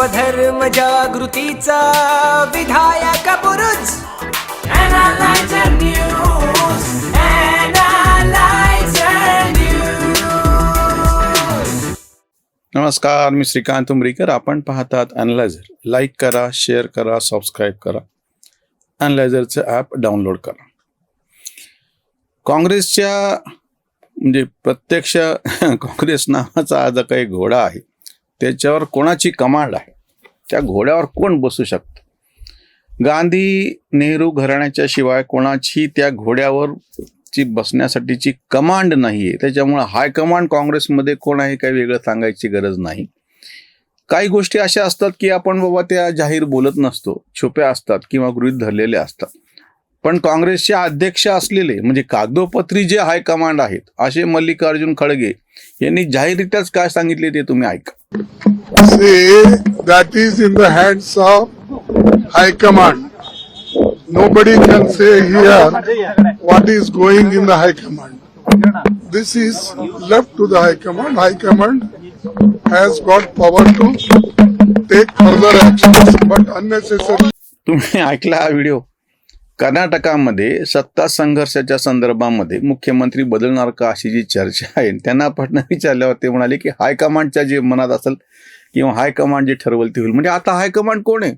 स्वधर्म जागृतीचा विधायक News. नमस्कार मी श्रीकांत उमरीकर. आपण पाहतात अनलायझर लाईक करा शेअर करा सबस्क्राईब करा. अनलायझरचं ॲप डाउनलोड करा. काँग्रेसच्या म्हणजे प्रत्यक्ष काँग्रेस नावाचा हा जो काही घोडा आहे. त्याच्यावर कोणाची कमांड आहे? त्या घोड्यावर कोण बसू शकतं? गांधी नेहरू घराण्याच्या शिवाय कोणाची त्या घोड्यावर ची बसण्यासाठीची कमांड नाही आहे त्याच्यामुळं हायकमांड काँग्रेसमध्ये कोण आहे काही वेगळं सांगायची गरज नाही. काही गोष्टी अशा असतात की आपण बाबा त्या जाहीर बोलत नसतो. छुप्या असतात किंवा गृहित धरलेल्या असतात. पण काँग्रेसचे अध्यक्ष असलेले म्हणजे कागदोपत्री जे हायकमांड आहेत असे मल्लिकार्जुन खळगे यांनी जाहीररित्याच काय सांगितले ते तुम्ही ऐका. say that is in the hands of High Command. Nobody can say here what is going in the High Command. This is left to the High Command. High Command has got power to take further actions, but unnecessary. तुम्ही ऐकला हा video कर्नाटकामध्ये सत्ता संघर्षाच्या संदर्भामध्ये मुख्यमंत्री बदलणार का अशी जी चर्चा आहे त्यांना प्रश्न विचारल्यावर ते म्हणाले की हायकमांडच्या जे मनात असेल किंवा हायकमांड जे ठरवल ते होईल. म्हणजे आता हायकमांड कोण आहे?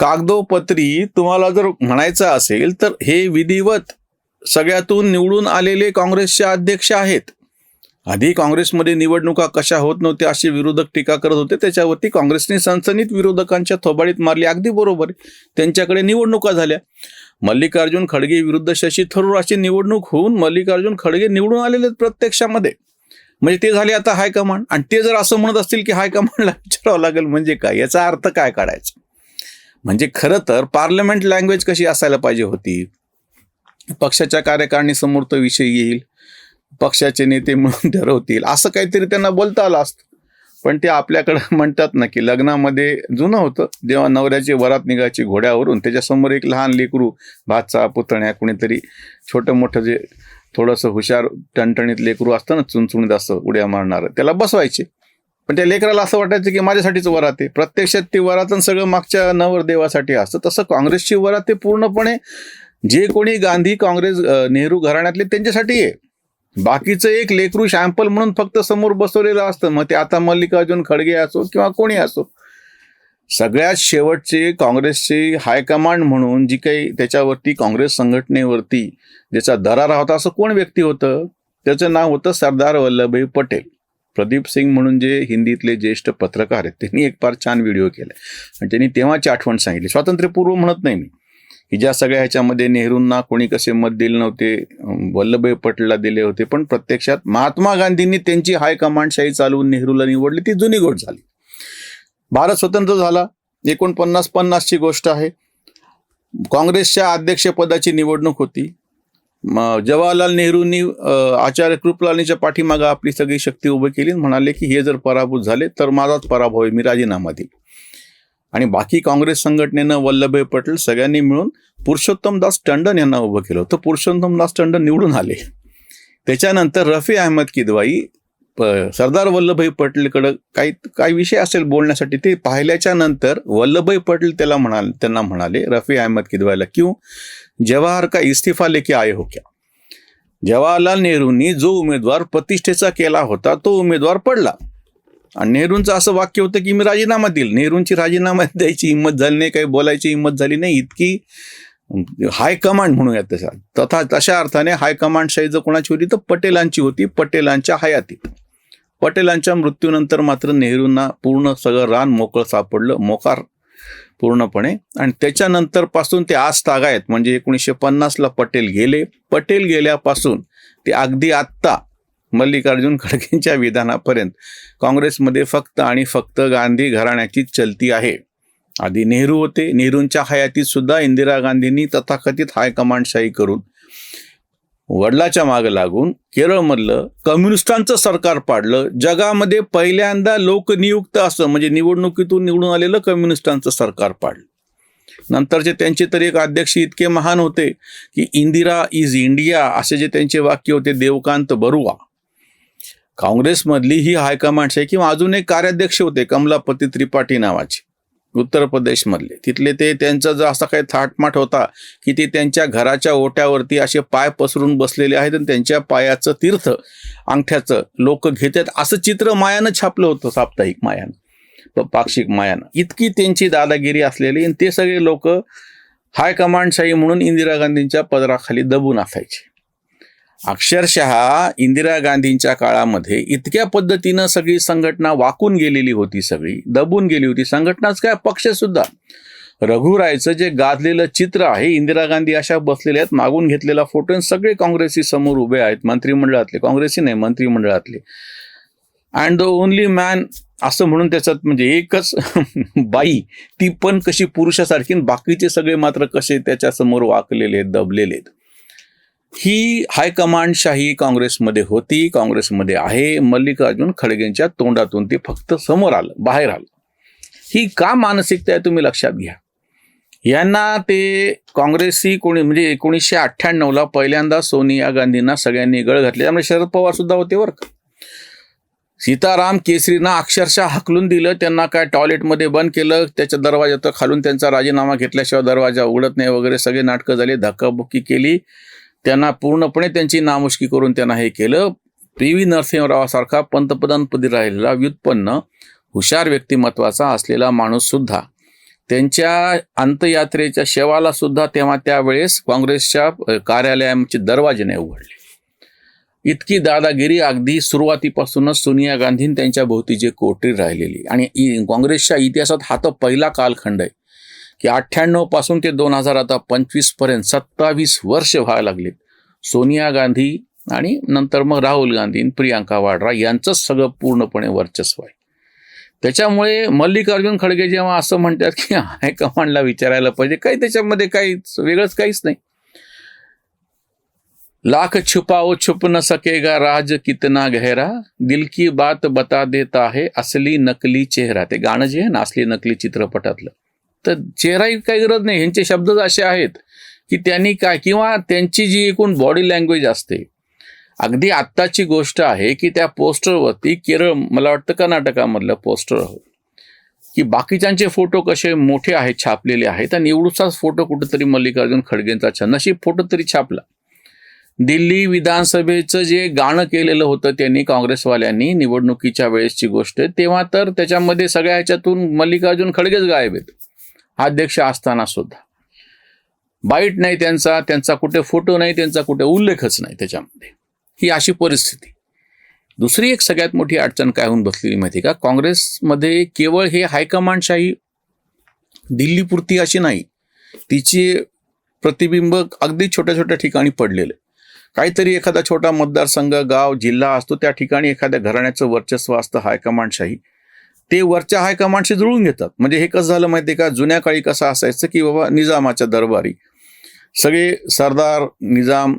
कागदोपत्री तुम्हाला जर म्हणायचं असेल तर हे विधिवत सगळ्यातून निवडून आलेले काँग्रेसचे अध्यक्ष आहेत. आधी काँग्रेसमध्ये निवडणुका कशा होत नव्हत्या असे विरोधक टीका करत होते त्याच्यावरती काँग्रेसने सनसनीत विरोधकांच्या थोबाडीत मारली. अगदी बरोबर. त्यांच्याकडे निवडणुका झाल्या. मल्लिकार्जुन खडगे विरुद्ध शशी थरूर अशी निवडणूक होऊन मल्लिकार्जुन खडगे निवडून आलेले आहेत प्रत्यक्षामध्ये. म्हणजे ते झाले आता हायकमांड. आणि ते जर असं म्हणत असतील की हायकमांडला विचारावं लागेल म्हणजे काय? याचा अर्थ काय काढायचा? म्हणजे खरं तर पार्लमेंट लँग्वेज कशी असायला पाहिजे होती? पक्षाच्या कार्यकारिणीसमोर तो विषय येईल. पक्षाचे नेते म्हणून ठरवतील. असं काहीतरी त्यांना बोलता आलं असतं. पण ते आपल्याकडं म्हणतात ना की लग्नामध्ये जुनं होतं. जेव्हा नवऱ्याची वरात निघायची घोड्यावरून त्याच्यासमोर एक लहान लेकरू भाचा पुतण्या कुणीतरी छोटं मोठं जे थोडंसं हुशार टणटणीत लेकरू असतं ना चुणचुणीत असं उड्या मारणारं त्याला बसवायचे. पण त्या लेकराला असं वाटायचं की माझ्यासाठीच वरात आहे. प्रत्यक्षात ती वरातन सगळं मागच्या नवरदेवासाठी असतं. तसं काँग्रेसची वरात ते पूर्णपणे जे कोणी गांधी काँग्रेस नेहरू घराण्यातले त्यांच्यासाठी आहे. बाकीचं एक लेकरू शॅम्पल म्हणून फक्त समोर बसवलेलं असतं. मग ते आता मल्लिकार्जुन खडगे असो किंवा कोणी असो. सगळ्यात शेवटचे काँग्रेसचे हायकमांड म्हणून जी काही त्याच्यावरती काँग्रेस संघटनेवरती ज्याचा दरारा होता असं कोण व्यक्ती होतं? त्याचं नाव होतं सरदार वल्लभभाई पटेल. प्रदीप सिंग म्हणून जे हिंदीतले ज्येष्ठ पत्रकार आहेत त्यांनी एक फार छान व्हिडिओ केला आणि त्यांनी तेव्हाची आठवण सांगितली. स्वातंत्र्यपूर्व म्हणत नाही मी. की ज्या सगळ्या ह्याच्यामध्ये नेहरूंना कोणी कसे मत दिले नव्हते वल्लभभाई पटेलला दिले होते पण प्रत्यक्षात महात्मा गांधींनी त्यांची हायकमांडशाही चालवून नेहरूला निवडली ती जुनी गोष्ट झाली. भारत स्वतंत्र झाला एकोणपन्नास पन्नासची गोष्ट आहे. काँग्रेसच्या अध्यक्षपदाची निवडणूक होती. जवाहरलाल नेहरूंनी आचार्य कृपलानीच्या पाठीमागं आपली सगळी शक्ती उभी केली म्हणाले की हे जर पराभूत झाले तर माझाच पराभव आहे मी राजीनामा देईल आणि बाकी काँग्रेस संघटनेनं वल्लभभाई पटेल सगळ्यांनी मिळून पुरुषोत्तम दास टंडन यांना उभं केलं होतं. पुरुषोत्तम दास टंडन निवडून आले. त्याच्यानंतर रफी अहमद किदवाई सरदार वल्लभभाई पटेलकडं काही काही विषय असेल बोलण्यासाठी ते पाहिल्याच्या नंतर वल्लभभाई पटेल त्याला म्हणाले त्यांना म्हणाले रफी अहमद किदवाईला क्यू? जवाहर का इस्तीफा लेके आय हो क्या? जवाहरलाल नेहरूंनी जो उमेदवार प्रतिष्ठेचा केला होता तो उमेदवार पडला. आणि नेहरूंचं असं वाक्य होतं की मी राजीनामा देईल. नेहरूंची राजीनामा द्यायची हिंमत झाली नाही काही बोलायची हिंमत झाली नाही इतकी हायकमांड म्हणूयात तसा तथा तशा अर्थाने हायकमांड शाही जर कोणाची होती तर पटेलांची होती पटेलांच्या हयातीत. पटेलांच्या मृत्यूनंतर मात्र नेहरूंना पूर्ण सगळं रान मोकळं सापडलं मोकार पूर्णपणे. आणि त्याच्यानंतरपासून ते आज तागायत म्हणजे एकोणीसशे पन्नासला पटेल गेले. पटेल गेल्यापासून ते अगदी आत्ता मल्लिकार्जुन खडगेंच्या विधानापर्यंत काँग्रेसमध्ये फक्त आणि फक्त गांधी घराण्याचीच चलती आहे. आधी नेहरू होते. नेहरूंच्या हयातीत सुद्धा इंदिरा गांधींनी तथाकथित हायकमांडशाही करून वडिलाच्या मागे लागून केरळमधलं कम्युनिस्टांचं सरकार पाडलं. जगामध्ये पहिल्यांदा लोकनियुक्त असं म्हणजे निवडणुकीतून निवडून आलेलं कम्युनिस्टांचं सरकार पाडलं. नंतरचे त्यांचे तर एक अध्यक्ष इतके महान होते की इंदिरा इज इंडिया असे जे त्यांचे वाक्य होते देवकांत बरुआ. काँग्रेसमधली ही हायकमांड आहे किंवा अजून एक कार्याध्यक्ष होते कमलापती त्रिपाठी नावाचे उत्तर प्रदेशमधले. तिथले ते त्यांचा जो असा काही थाटमाट होता की ते त्यांच्या घराच्या ओट्यावरती असे पाय पसरून बसलेले आहेत आणि त्यांच्या पायाचं तीर्थ अंगठ्याचं लोक घेतात. असं चित्र मायानं छापलं होतं साप्ताहिक मायानं पाक्षिक मायानं. इतकी त्यांची दादागिरी असलेली आणि ते सगळे लोक हायकमांडशाही म्हणून इंदिरा गांधींच्या पदराखाली दबून असायचे. अक्षरशः इंदिरा गांधींच्या काळामध्ये इतक्या पद्धतीनं सगळी संघटना वाकून गेलेली होती सगळी दबून गेली होती. संघटनाच काय? पक्ष सुद्धा. रघुरायचं जे गाजलेलं चित्र आहे इंदिरा गांधी अशा बसलेल्या आहेत मागून घेतलेला फोटो सगळे काँग्रेसी समोर उभे आहेत मंत्रिमंडळातले काँग्रेसी नाही मंत्रिमंडळातले. अँड द ओनली मॅन असं म्हणून त्याच्यात म्हणजे एकच बाई ती पण कशी पुरुषासारखी बाकीचे सगळे मात्र कसे त्याच्यासमोर वाकलेले आहेत दबलेले आहेत. ही हायकमांडशाही काँग्रेसमध्ये होती काँग्रेसमध्ये आहे. मल्लिकार्जुन खडगेंच्या तोंडातून ते फक्त समोर आलं बाहेर आलं. ही का मानसिकता आहे तुम्ही लक्षात घ्या. यांना ते काँग्रेसी कोणी म्हणजे एकोणीसशे अठ्ठ्याण्णवला पहिल्यांदा सोनिया गांधींना सगळ्यांनी गळ घातली. त्यामुळे शरद पवार सुद्धा होते बरं का. सीताराम केसरींना अक्षरशः हकलून दिलं. त्यांना काय टॉयलेटमध्ये बंद केलं त्याच्या दरवाजात खालून त्यांचा राजीनामा घेतल्याशिवाय दरवाजा उघडत नाही वगैरे सगळे नाटकं झाले धक्काबुक्की केली. त्यांना पूर्णपणे त्यांची नामुष्की करून त्यांना हे केलं. पी व्ही नरसिंहरावासारखा पंतप्रधानपदी राहिलेला व्युत्पन्न हुशार व्यक्तिमत्वाचा असलेला माणूससुद्धा त्यांच्या अंतयात्रेच्या शेवाला सुद्धा तेव्हा त्यावेळेस काँग्रेसच्या कार्यालयांचे कार्यालयाचे दरवाजे नाही उघडले. इतकी दादागिरी अगदी सुरुवातीपासूनच सोनिया गांधीन त्यांच्या भोवती जे कोटरी राहिलेली. आणि काँग्रेसच्या इतिहासात हा तो पहिला कालखंड आहे. की अठ्ठ्याण्णवपासून ते दोन हजार आता पंचवीसपर्यंत सत्तावीस वर्ष व्हायला लागलेत. सोनिया गांधी आणि नंतर मग राहुल गांधी आणि प्रियांका वाड्रा यांचंच सगळं पूर्णपणे वर्चस्व आहे. त्याच्यामुळे मल्लिकार्जुन खडगे जेव्हा असं म्हणतात की हायकमांडला विचारायला पाहिजे काही त्याच्यामध्ये काही वेगळंच काहीच नाही. लाख छुपाओ छुप न सकेगा राज कितना गहरा दिल की बात बता देता है असली नकली चेहरा. ते गाणं जे आहे ना असली नकली चित्रपटातलं. तर चेहराही काही गरज नाही. ह्यांचे शब्दच असे आहेत की त्यांनी काय किंवा त्यांची जी एकूण बॉडी लँग्वेज असते. अगदी आत्ताची गोष्ट आहे की त्या पोस्टरवरती केरळ मला वाटतं कर्नाटकामधलं पोस्टर की बाकीच्यांचे फोटो कसे मोठे आहेत छापलेले आहेत आणि एवढूचाच फोटो कुठंतरी मल्लिकार्जुन खडगेंचा छान. नशीब फोटो तरी छापला. दिल्ली विधानसभेचं जे गाणं केलेलं होतं त्यांनी काँग्रेसवाल्यांनी निवडणुकीच्या वेळेसची गोष्ट तेव्हा तर त्याच्यामध्ये सगळ्या ह्याच्यातून मल्लिकार्जुन खडगेच गायब आहेत. अध्यक्ष असताना सुद्धा. बाईट नाही त्यांचा त्यांचा कुठे फोटो नाही त्यांचा कुठे उल्लेखच नाही त्याच्यामध्ये. ही अशी परिस्थिती. दुसरी एक सगळ्यात मोठी अडचण काय होऊन बसलेली माहिती का? काँग्रेसमध्ये केवळ हे हायकमांडशाही दिल्लीपुरती अशी नाही. तिची प्रतिबिंब अगदी छोट्या छोट्या ठिकाणी पडलेलं. काहीतरी एखादा छोटा मतदारसंघ गाव जिल्हा असतो त्या ठिकाणी एखाद्या घराण्याचं वर्चस्व असतं हायकमांडशाही. ते वरच्या हायकमांडशी जुळून घेतात. म्हणजे हे कसं झालं माहिती आहे का? जुन्या काळी कसं असायचं की बाबा निजामाच्या दरबारी. सगळे सरदार निजाम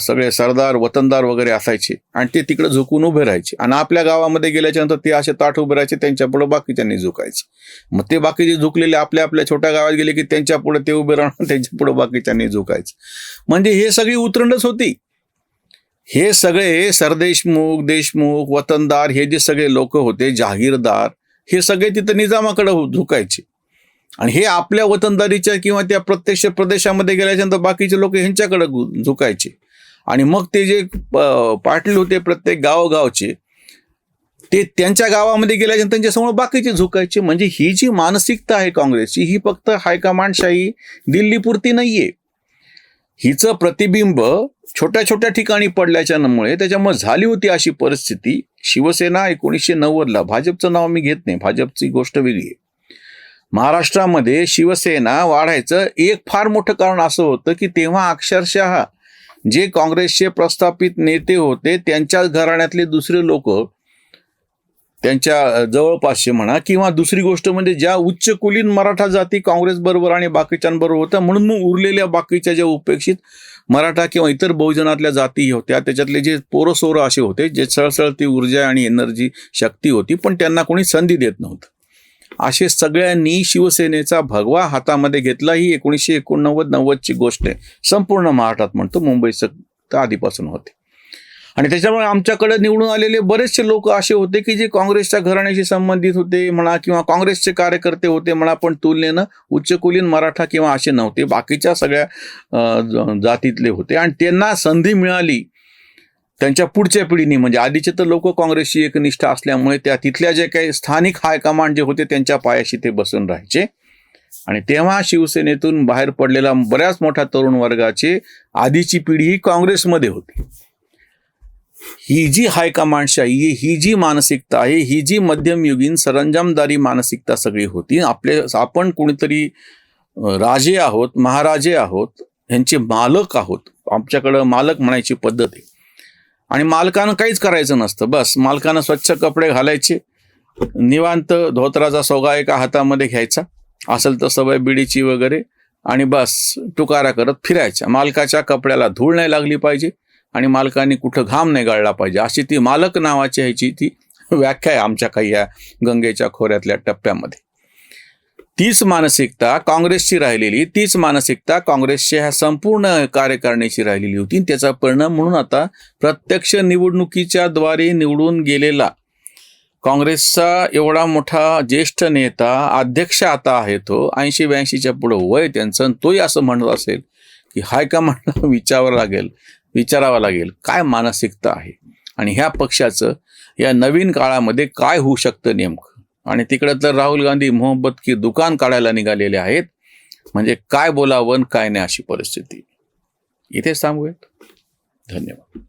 सगळे सरदार वतनदार वगैरे असायचे. आणि ते तिकडे झुकून उभे राहायचे. आणि आपल्या गावामध्ये गेल्याच्यानंतर ते असे ताठ उभे राहायचे त्यांच्या पुढे बाकीच्यांनी झुकायचे. मग ते बाकीचे झुकलेले आपल्या आपल्या छोट्या गावात गेले की त्यांच्या पुढे ते उभे राहणार त्यांच्या पुढे बाकीच्यांनी झुकायचं. म्हणजे हे सगळी उतरंडच होती. हे सगळे सरदेशमुख देशमुख वतनदार हे जे सगळे लोक होते जहागीरदार हे सगळे तिथं निजामाकडे हो- झुकायचे. आणि हे आपल्या वतनदारीच्या किंवा त्या प्रत्यक्ष प्रदेशामध्ये गेल्याच्यानंतर बाकीचे लोक ह्यांच्याकडे झुकायचे. आणि मग ते जे प- पाटील होते प्रत्येक गावोगावचे ते त्यांच्या गावामध्ये गेल्याच्यानंतर त्यांच्यासमोर बाकीचे झुकायचे. म्हणजे ही जी मानसिकता आहे काँग्रेसची ही फक्त हायकमांडशाही दिल्लीपुरती नाहीये. हिचं प्रतिबिंब छोट्या छोट्या ठिकाणी पडल्याच्यामुळे त्याच्यामुळे झाली होती अशी परिस्थिती. शिवसेना एकोणीसशे नव्वदला भाजपचं नाव मी घेत नाही. भाजपची गोष्ट वेगळी आहे. महाराष्ट्रामध्ये शिवसेना वाढायचं एक फार मोठं कारण असं होतं की तेव्हा अक्षरशः जे काँग्रेसचे प्रस्थापित नेते होते त्यांच्या घराण्यातले दुसरे लोक त्यांच्या जवळपासचे म्हणा किंवा दुसरी गोष्ट म्हणजे ज्या उच्चकुलीन मराठा जाती काँग्रेस बरोबर आणि बाकीच्यांबरोबर होत्या म्हणून मग उरलेल्या बाकीच्या ज्या उपेक्षित मराठा किंवा इतर बहुजनातल्या जाती होत्या. त्याच्यातले जे पोरसोरं असे होते जे सळसळती ऊर्जा आणि एनर्जी शक्ती होती पण त्यांना कोणी संधी देत नव्हतं. असे सगळ्यांनी शिवसेनेचा भगवा हातामध्ये घेतला ही एकोणीसशे एकोणनव्वद नव्वदची गोष्ट आहे. संपूर्ण महाराष्ट्रात म्हणतो मुंबईचं तर आधीपासून होते. आणि त्याच्यामुळे आमच्याकडे निवडून आलेले बरेचसे लोक असे होते की जे काँग्रेसच्या घराण्याशी संबंधित होते म्हणा किंवा काँग्रेसचे कार्यकर्ते होते म्हणा पण तुलनेनं उच्चकुलीन मराठा किंवा असे नव्हते. बाकीच्या सगळ्या जातीतले होते. आणि त्यांना संधी मिळाली त्यांच्या पुढच्या पिढीने. म्हणजे आधीचे तर लोक काँग्रेसची एकनिष्ठ असल्यामुळे त्या तिथल्या जे काही स्थानिक हायकमांड जे होते त्यांच्या पायाशी ते बसून राहायचे. आणि तेव्हा शिवसेनेतून बाहेर पडलेला बऱ्याच मोठ्या तरुण वर्गाची आधीची पिढी ही काँग्रेसमध्ये होती. ही जी हायकमांडशाही ही जी मानसिकता आहे ही जी मध्यमयुगीन सरंजामदारी मानसिकता सगळी होती आपले आपण कोणीतरी राजे आहोत महाराजे आहोत ह्यांचे मालक आहोत आमच्याकडं मालक म्हणायची पद्धत आहे. आणि मालकानं काहीच करायचं नसतं बस मालकानं स्वच्छ कपडे घालायचे निवांत धोत्राचा सोगा एका हातामध्ये घ्यायचा असेल तर सवय बिडीची वगैरे आणि बस टुकारा करत फिरायच्या मालकाच्या कपड्याला धूळ नाही लागली पाहिजे आणि मालकाने कुठं घाम नाही गाळला पाहिजे. अशी ती मालक नावाची ह्याची ती व्याख्या आहे आमच्या काही या गंगेच्या खोऱ्यातल्या टप्प्यामध्ये. तीच मानसिकता काँग्रेसची राहिलेली तीच मानसिकता काँग्रेसच्या ह्या संपूर्ण कार्यकारिणीची राहिलेली होती. त्याचा परिणाम म्हणून आता प्रत्यक्ष निवडणुकीच्या द्वारे निवडून गेलेला काँग्रेसचा एवढा मोठा ज्येष्ठ नेता अध्यक्ष आता आहे तो ऐंशी ब्याऐंशीच्या पुढं वय त्यांचं तोही असं म्हणत असेल की हायकमांडला विचारावं लागेल. विचारावं लागेल काय मानसिकता आहे? आणि ह्या पक्षाचं या नवीन काळामध्ये काय होऊ शकतं नेमकं? आणि तिकडं तर राहुल गांधी मोहब्बत की दुकान काढायला निघालेले आहेत म्हणजे काय बोलावं आणि काय नाही अशी परिस्थिती. इथेच थांबूयात. धन्यवाद.